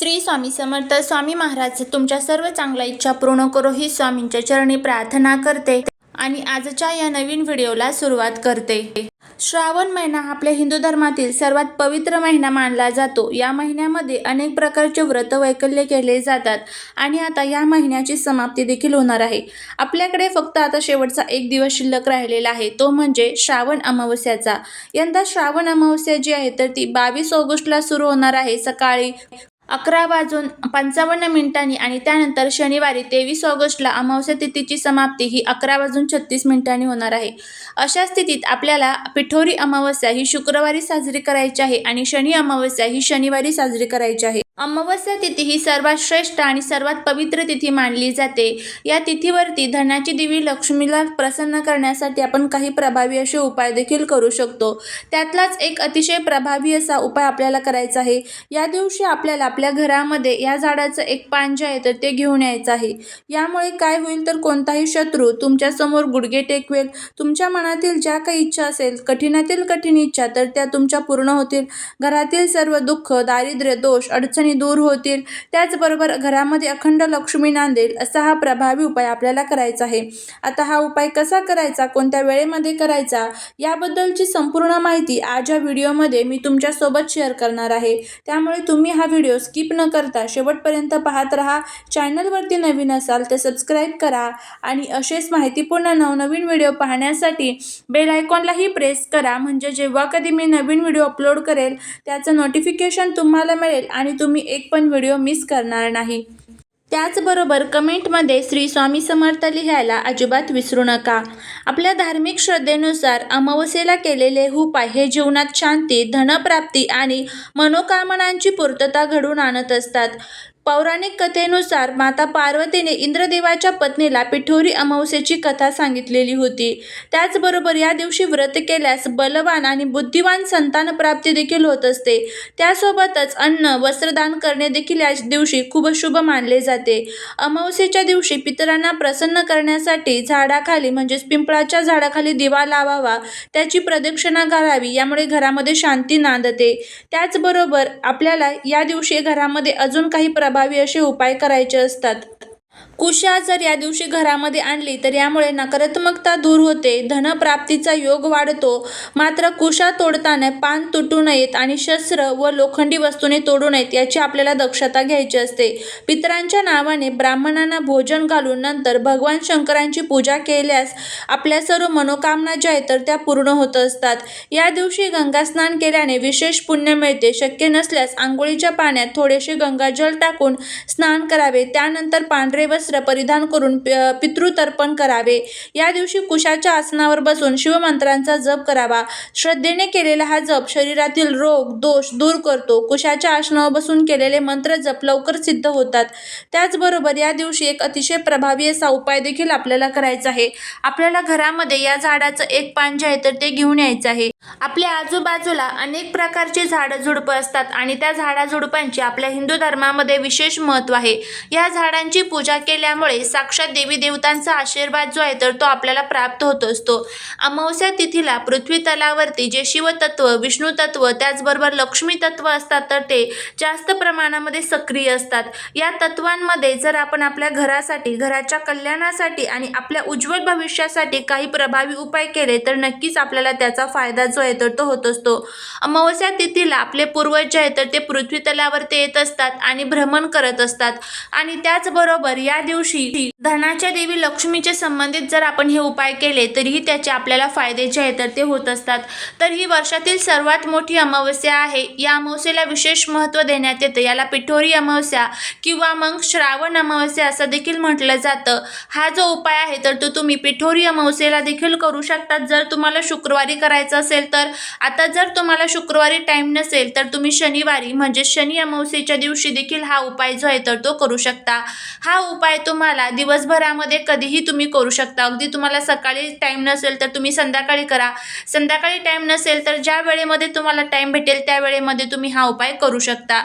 श्री स्वामी समर्थ स्वामी महाराज तुमच्या सर्व चांगल्या इच्छा पूर्ण करो ही स्वामींच्या चरणी प्रार्थना करते आणि आजच्या या नवीन व्हिडिओला सुरुवात करते. श्रावण महिना आपल्या हिंदू धर्मातील सर्वात पवित्र महिना मानला जातो. या महिन्यामध्ये अनेक प्रकारचे व्रत वैकल्य केले जातात आणि आता या महिन्याची समाप्ती देखील होणार आहे. आपल्याकडे फक्त आता शेवटचा एक दिवस शिल्लक राहिलेला आहे. तो म्हणजे श्रावण अमावस्याचा. यंदा श्रावण अमावस्या जी आहे तर ती बावीस ऑगस्टला सुरू होणार आहे. सकाळी अकरा वाजून पंचावन्न मिनिटांनी आणि त्यानंतर शनिवारी तेवीस ऑगस्टला अमावस्या तिथीची समाप्ती ही अकरा वाजून छत्तीस मिनिटांनी होणार आहे. अशा स्थितीत आपल्याला पिठोरी अमावस्या ही शुक्रवारी साजरी करायची आहे आणि शनी अमावस्या ही शनिवारी साजरी करायची आहे. अमावस्या तिथी ही सर्वात श्रेष्ठ आणि सर्वात पवित्र तिथी मानली जाते. या तिथीवरती धनाची देवी लक्ष्मीला प्रसन्न करण्यासाठी आपण काही प्रभावी असे उपाय देखील करू शकतो. त्यातलाच एक अतिशय प्रभावी असा उपाय आपल्याला करायचा आहे. या दिवशी आपल्याला आपल्या घरामध्ये या झाडाचं एक पान जे आहे तर ते घेऊन यायचं आहे. यामुळे काय होईल तर कोणताही शत्रू तुमच्यासमोर गुडघे टेकवेल तुमच्या मनातील ज्या काही इच्छा असेल कठीणातील कठीण इच्छा तर त्या तुमच्या पूर्ण होतील. घरातील सर्व दुःख दारिद्र्य दोष अडचणी दूर होतील. त्याचबरोबर घरामध्ये अखंड लक्ष्मी नांदेल असा हा प्रभावी उपाय आपल्याला करायचा आहे. आता हा उपाय कसा करायचा? कोणत्या वेळेमध्ये करायचा? याबद्दलची संपूर्ण माहिती आज या व्हिडिओमध्ये मी तुमच्यासोबत शेअर करणार आहे. त्यामुळे तुम्ही हा व्हिडिओ स्किप न करता शेवटपर्यंत पाहत राहा. चॅनलवरती नवीन असाल तर सबस्क्राईब करा आणि असेच माहितीपूर्ण नवनवीन व्हिडिओ पाहण्यासाठी बेल आयकॉनलाही प्रेस करा. म्हणजे जेव्हा कधी मी नवीन व्हिडिओ अपलोड करेल त्याचं नोटिफिकेशन तुम्हाला मिळेल आणि तुम्ही एक पण व्हिडिओ मिस करणार नाही. त्याचबरोबर कमेंटमध्ये श्री स्वामी समर्थ लिहायला अजिबात विसरू नका. आपल्या धार्मिक श्रद्धेनुसार अमावस्येला केलेले उपाय हे जीवनात शांती धनप्राप्ती आणि मनोकामनांची पूर्तता घडून आणत असतात. पौराणिक कथेनुसार माता पार्वतीने इंद्रदेवाच्या पत्नीला पिठोरी अमावस्येची कथा सांगितलेली होती. त्याचबरोबर या दिवशी व्रत केल्यास बलवान आणि बुद्धिवान संतान प्राप्ती देखील होत असते. त्यासोबतच अन्न वस्त्रदान करणे देखील या दिवशी खूप शुभ मानले जाते. अमावस्येच्या दिवशी पितरांना प्रसन्न करण्यासाठी झाडाखाली म्हणजेच पिंपळाच्या झाडाखाली दिवा लावावा त्याची प्रदक्षिणा घालावी यामुळे घरामध्ये शांती नांदते. त्याचबरोबर आपल्याला या दिवशी घरामध्ये अजून काही प्रभावी असे उपाय करायचे असतात. कुशा जर या दिवशी घरामध्ये आणली तर यामुळे नकारात्मकता दूर होते. धनप्राप्तीचा योग वाढतो. मात्र कुशा तोडताना पान तुटू नयेत आणि शस्त्र व लोखंडी वस्तूने तोडू नयेत याची आपल्याला दक्षता घ्यायची असते. पितरांच्या नावाने ब्राह्मणांना भोजन घालून नंतर भगवान शंकरांची पूजा केल्यास आपल्या सर्व मनोकामना ज्या आहेत तर त्या पूर्ण होत असतात. या दिवशी गंगास्नान केल्याने विशेष पुण्य मिळते. शक्य नसल्यास आंघोळीच्या पाण्यात थोडेसे गंगाजल टाकून स्नान करावे. त्यानंतर पांढरे वस्त्र परिधान करून प- पितृतर्पण करावे. या दिवशी कुशाच्या आसनावर बसून शिवमंत्रांचा जप करावा. श्रद्धेने केलेला हा जप शरीरातील रोग दोष दूर करतो. कुशाच्या आसनावर बसून केलेले मंत्र जप लवकर सिद्ध होतात. त्याचबरोबर या दिवशी एक अतिशय प्रभावी असा उपाय देखील आपल्याला करायचा आहे. आपल्याला घरामध्ये या झाडाचं एक पान जे आहे तर ते घेऊन यायचं आहे. आपल्या आजूबाजूला अनेक प्रकारची झाडं झुडपं असतात आणि त्या झाडाझुडपांची आपल्या हिंदू धर्मामध्ये विशेष महत्त्व आहे. या झाडांची पूजा केल्यामुळे साक्षात देवी देवतांचा आशीर्वाद जो आहे तर तो आपल्याला प्राप्त होत असतो. अमावस्या तिथीला पृथ्वी तलावरती जे शिवतत्व विष्णू तत्व त्याचबरोबर लक्ष्मी तत्व असतात तर ते जास्त प्रमाणामध्ये सक्रिय असतात. या तत्वांमध्ये जर आपण आपल्या घरासाठी घराच्या कल्याणासाठी आणि आपल्या उज्ज्वल भविष्यासाठी काही प्रभावी उपाय केले तर नक्कीच आपल्याला त्याचा फायदा जो आहे तर तो होत असतो. अमावस्या तिथीला आपले पूर्वज जे आहे तर ते पृथ्वी तलावरती येत असतात आणि भ्रमण करत असतात. आणि त्याचबरोबर या दिवशी धनाच्या देवी लक्ष्मीचे संबंधित जर आपण हे उपाय केले तरीही त्याचे आपल्याला फायदे जे आहेत तर ते होत असतात. तर ही वर्षातील सर्वात मोठी अमावस्या आहे. या अमावस्येला विशेष महत्त्व देण्यात येतं. याला पिठोरी अमावस्या किंवा मग श्रावण अमावस्या असं देखील म्हटलं जातं. हा जो उपाय आहे तर तो तुम्ही पिठोरी अमावस्येला देखील करू शकतात. जर तुम्हाला शुक्रवारी करायचं असेल तर आता जर तुम्हाला शुक्रवारी टाईम नसेल तर तुम्ही शनिवारी म्हणजे शनी अमावस्येच्या दिवशी देखील हा उपाय जो आहे तर तो करू शकता. हा उपाय उपाय तुम्हाला. दिवसभरामध्ये कधीही तुम्ही करू शकता. अगदी तुम्हाला सकाळी टाईम नसेल तर तुम्ही संध्याकाळी करा. संध्याकाळी टाईम नसेल तर ज्या वेळेमध्ये तुम्हाला टाईम भेटेल त्या वेळेमध्ये तुम्ही हा उपाय करू शकता.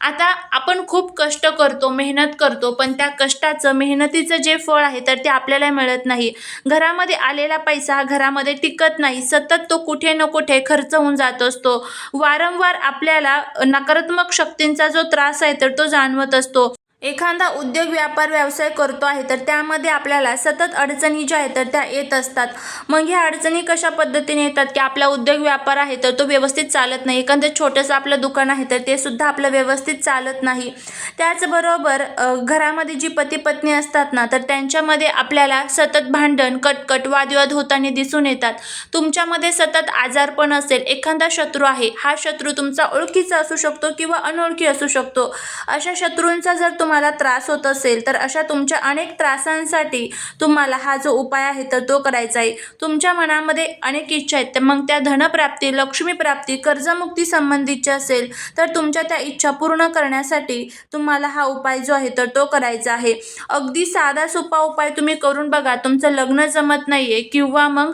आता आपण खूप कष्ट करतो मेहनत करतो पण त्या कष्टाचं मेहनतीचं जे फळ आहे तर ते आपल्याला मिळत नाही. घरामध्ये आलेला पैसा हा घरामध्ये टिकत नाही. सतत तो कुठे न कुठे खर्च होऊन जात असतो. वारंवार आपल्याला नकारात्मक शक्तींचा जो त्रास आहे तर तो जाणवत असतो. एखादा उद्योग व्यापार व्यवसाय करतो आहे तर त्यामध्ये आपल्याला सतत अडचणी ज्या आहेत तर त्या येत असतात. मग ह्या अडचणी कशा पद्धतीने येतात की आपला उद्योग व्यापार आहे तर तो व्यवस्थित चालत नाही. एखादं छोटंसं आपलं दुकान आहे तर ते सुद्धा आपलं व्यवस्थित चालत नाही. त्याचबरोबर घरामध्ये जी पती पत्नी असतात ना तर त्यांच्यामध्ये आपल्याला सतत भांडण कटकट वादविवाद होताना दिसून येतात. तुमच्यामध्ये सतत आजारपण असेल. एखादा शत्रू आहे हा शत्रू तुमचा ओळखीचा असू शकतो किंवा अनोळखी असू शकतो. अशा शत्रूंचा जर तुम तुम्हाला त्रास होत असेल तर अशा तुमच्या अनेक त्रासांसाठी तुम्हाला हा जो उपाय आहे तर तो करायचा आहे. तुमच्या मनामध्ये अनेक इच्छा आहेत तर मग त्या धनप्राप्ती लक्ष्मीप्राप्ती कर्जमुक्ती संबंधीच्या असेल तर तुमच्या त्या इच्छा पूर्ण करण्यासाठी तुम्हाला हा उपाय जो आहे तर तो करायचा आहे. अगदी साधा सोपा उपाय तुम्ही करून बघा. तुमचं लग्न जमत नाही आहे किंवा मग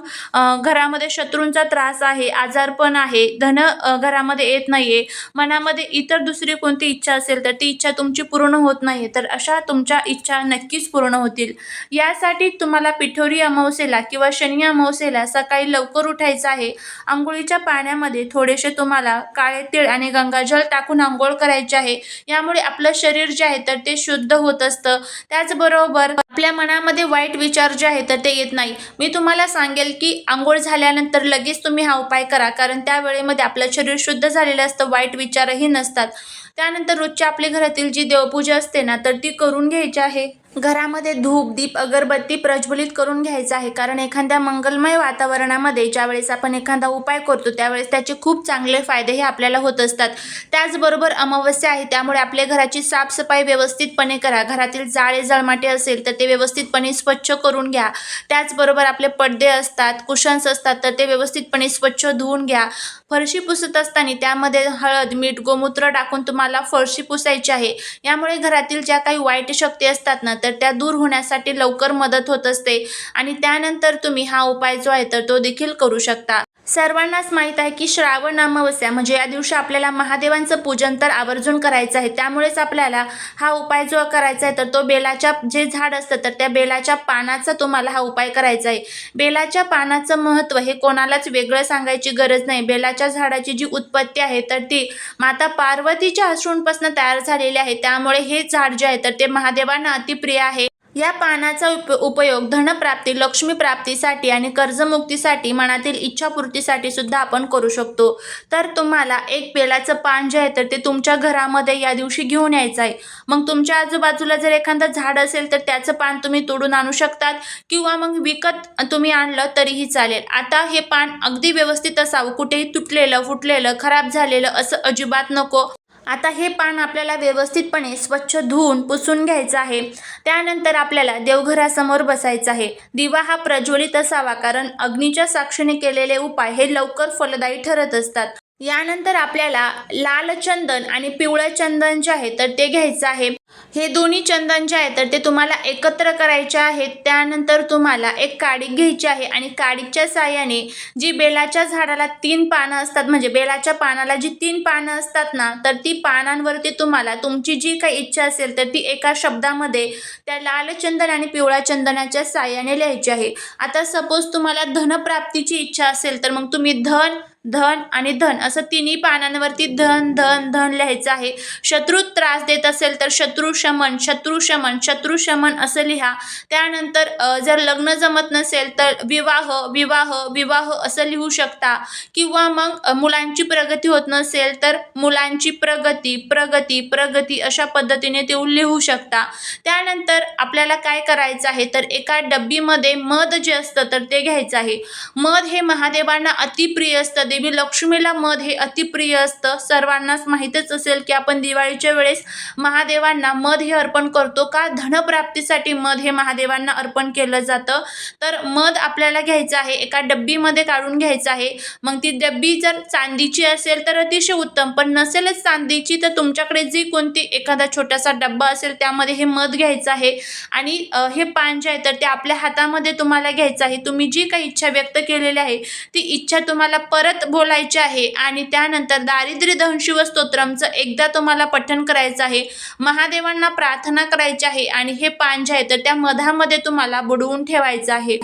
घरामध्ये शत्रूंचा त्रास आहे आजारपण आहे धन घरामध्ये येत नाही आहे मनामध्ये इतर दुसरी कोणती इच्छा असेल तर ती इच्छा तुमची पूर्ण होत नाही तर अशा तुमच्या इच्छा नक्कीच पूर्ण होतील. यासाठी तुम्हाला पिठोरी अमावस्येला किंवा शनी अमावस्येला सकाळी लवकर उठायचं आहे. आंघोळीच्या पाण्यामध्ये थोडेसे तुम्हाला काळे तीळ आणि गंगाजल टाकून आंघोळ करायचे आहे. यामुळे आपलं शरीर जे आहे तर ते शुद्ध होत असतं. त्याचबरोबर आपल्या मनामध्ये वाईट विचार जे आहे तर ते येत नाही. मी तुम्हाला सांगेल की आंघोळ झाल्यानंतर लगेच तुम्ही हा उपाय करा. कारण त्या वेळेमध्ये आपलं शरीर शुद्ध झालेलं असतं वाईट विचारही नसतात. त्यानंतर रोजची आपली घरातील जी देवपूजा असते ना तर ती करून घ्यायची आहे. घरामध्ये धूप दीप अगरबत्ती प्रज्वलित करून घ्यायचं आहे. कारण एखाद्या मंगलमय वातावरणामध्ये ज्यावेळेस आपण एखादा उपाय करतो त्यावेळेस त्याचे खूप चांगले फायदे हे आपल्याला होत असतात. त्याचबरोबर अमावस्या आहे त्यामुळे आपल्या घराची साफसफाई व्यवस्थितपणे करा. घरातील जाळे जळमाटे असेल तर ते व्यवस्थितपणे स्वच्छ करून घ्या. त्याचबरोबर आपले पडदे असतात कुशन्स असतात तर ते व्यवस्थितपणे स्वच्छ धुवून घ्या. फरशी पुसत असताना त्यामध्ये हळद मीठ गोमूत्र टाकून तुम्हाला फरशी पुसायची आहे. यामुळे घरातील ज्या काही वाईट शक्ती असतात ना तर त्या दूर होण्यासाठी लवकर मदत होत असते. आणि त्यानंतर तुम्ही हा उपाय जो आहे तर तो देखील करू शकता. सर्वांनाच माहीत आहे की श्रावण अमावस्या म्हणजे या दिवशी आपल्याला महादेवांचं पूजन तर आवर्जून करायचं आहे. त्यामुळेच आपल्याला हा उपाय जो करायचा आहे तर तो बेलाच्या जे झाड असतं तर त्या बेलाच्या पानाचा तुम्हाला हा उपाय करायचा आहे. बेलाच्या पानाचं महत्त्व हे कोणालाच वेगळं सांगायची गरज नाही. बेलाच्या झाडाची जी उत्पत्ती आहे तर ती माता पार्वतीच्या अश्रूंपासून तयार झालेली आहे. त्यामुळे हे झाड जे आहे तर ते महादेवांना अतिप्रिय आहे. या पानाचा उप उपयोग धनप्राप्ती लक्ष्मी प्राप्तीसाठी आणि कर्जमुक्तीसाठी मनातील इच्छापूर्तीसाठी सुद्धा आपण करू शकतो. तर तुम्हाला एक बेलाचं पान जे आहे तर ते तुमच्या घरामध्ये या दिवशी घेऊन यायचं आहे. मग तुमच्या आजूबाजूला जर एखादं झाड असेल तर त्याचं पान तुम्ही तोडून आणू शकतात किंवा मग विकत तुम्ही आणलं तरीही चालेल. आता हे पान अगदी व्यवस्थित असावं. कुठेही तुटलेलं फुटलेलं खराब झालेलं असं अजिबात नको. आता हे पान आपल्याला व्यवस्थितपणे स्वच्छ धुवून पुसून घ्यायचं आहे. त्यानंतर आपल्याला देवघरासमोर बसायचं आहे. दिवा हा प्रज्वलित असावा कारण अग्नीच्या साक्षीने केलेले उपाय हे लवकर फलदायी ठरत असतात. यानंतर आपल्याला लाल चंदन आणि पिवळं चंदन जे आहे तर ते घ्यायचं आहे. हे दोन्ही चंदन जे आहे तर ते तुम्हाला एकत्र करायचे आहेत त्यानंतर तुम्हाला एक काडीक घ्यायची आहे आणि काडीकच्या साह्याने जी बेलाच्या झाडाला तीन पानं असतात म्हणजे बेलाच्या पानाला जी तीन पानं असतात ना तर ती पानांवरती तुम्हाला तुमची जी काही इच्छा असेल तर ती एका शब्दामध्ये त्या लाल चंदन आणि पिवळ्या चंदनाच्या साहाय्याने लिहायची आहे. आता सपोज तुम्हाला धनप्राप्तीची इच्छा असेल तर मग तुम्ही धन धन आणि धन. असं तिन्ही पानांवरती धन धन धन लिहायचं आहे. शत्रू त्रास देत असेल तर शत्रू शमन शत्रू शमन शत्रू शमन असं लिहा. त्यानंतर जर लग्न जमत नसेल तर विवाह विवाह विवाह असं लिहू शकता. किंवा मग मुलांची प्रगती होत नसेल तर मुलांची प्रगती प्रगती प्रगती अशा पद्धतीने ते लिहू शकता. त्यानंतर आपल्याला काय करायचं आहे? तर एका डब्बीमध्ये मध जे असतं तर ते घ्यायचं आहे. मध हे महादेवांना अतिप्रिय असतं. देवी लक्ष्मीला मध हे अतिप्रिय असतं. सर्वांनाच माहीतच असेल की आपण दिवाळीच्या वेळेस महादेवांना मध हे अर्पण करतो का? धनप्राप्तीसाठी मध हे महादेवांना अर्पण केलं जातं. तर मध आपल्याला घ्यायचं आहे एका डब्बीमध्ये काढून घ्यायचं आहे. मग ती डब्बी जर चांदीची असेल तर अतिशय उत्तम पण नसेलच चांदीची तर तुमच्याकडे जी कोणती एखादा छोटासा डब्बा असेल त्यामध्ये हे मध घ्यायचं आहे. आणि हे पान जे आहे तर ते आपल्या हातामध्ये तुम्हाला घ्यायचं आहे. तुम्ही जी काही इच्छा व्यक्त केलेली आहे ती इच्छा तुम्हाला परत बोलायचे आहे आणि त्यानंतर दारिद्र्य दहनशिव स्तोत्रमचं एकदा तुम्हाला पठण करायचं आहे. महादेवांना प्रार्थना करायची आहे आणि हे पान जे आहे तर त्या मधामध्ये तुम्हाला बुडवून ठेवायचं आहे.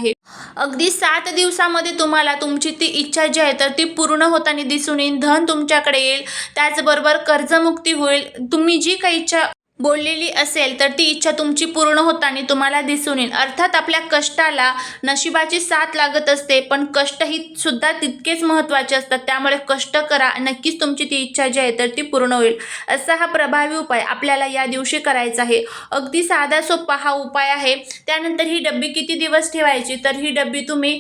अगदी सात दिवसामध्ये तुम्हाला तुमची ती इच्छा जी आहे तर ती पूर्ण होताना दिसून येईल. धन तुमच्याकडे येईल. त्याचबरोबर कर्जमुक्ती होईल. तुम्ही जी काही इच्छा बोललेली असेल तर ती इच्छा तुमची पूर्ण होताना तुम्हाला दिसून येईल. अर्थात आपल्या कष्टाला नशिबाची साथ लागत असते पण कष्ट ही सुद्धा तितकेच महत्त्वाचे असतात. त्यामुळे कष्ट करा नक्कीच तुमची ती इच्छा जी आहे तर ती पूर्ण होईल. असा हा प्रभावी उपाय आपल्याला या दिवशी करायचा आहे. अगदी साधा सोपा हा उपाय आहे. त्यानंतर ही डब्बी किती दिवस ठेवायची? तर ही डब्बी तुम्ही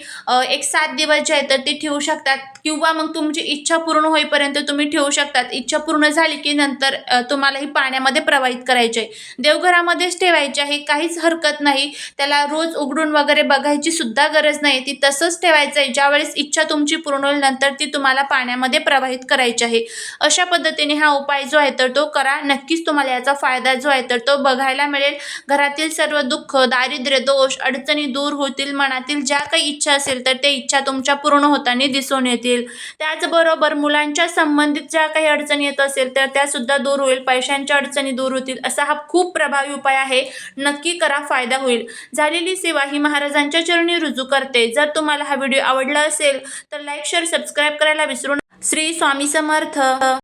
एक सात दिवस जे आहे तर ती ठेवू शकतात. किंवा मग तुमची इच्छा पूर्ण होईपर्यंत तुम्ही ठेवू शकतात. इच्छा पूर्ण झाली की नंतर तुम्हाला ही पाण्यामध्ये प्रवाहित करायचे आहे देवघरामध्येच ठेवायचे आहे काहीच हरकत नाही. त्याला रोज उघडून वगैरे बघायची सुद्धा गरज नाही. ती तसंच ठेवायचं आहे ज्यावेळेस इच्छा तुमची पूर्ण होईल नंतर ती तुम्हाला पाण्यामध्ये प्रवाहित करायची आहे. अशा पद्धतीने हा उपाय जो आहे तर तो करा. नक्कीच तुम्हाला याचा फायदा जो आहे तर तो बघायला मिळेल. घरातील सर्व दुःख दारिद्र्य दोष अडचणी दूर होतील. मनातील ज्या काही इच्छा असेल तर त्या इच्छा तुमच्या पूर्ण होताना दिसून येतील. त्याचबरोबर मुलांच्या संबंधित ज्या काही अडचणी येत असेल तर त्या सुद्धा दूर होईल. पैशांच्या अडचणी दूर होतील असा हा खूप प्रभावी उपाय आहे. नक्की करा फायदा होईल. झालेली सेवा ही महाराजांच्या चरणी रुजू करते. जर तुम्हाला हा व्हिडिओ आवडला असेल तर लाईक शेअर सबस्क्राईब करायला विसरू श्री स्वामी समर्थ.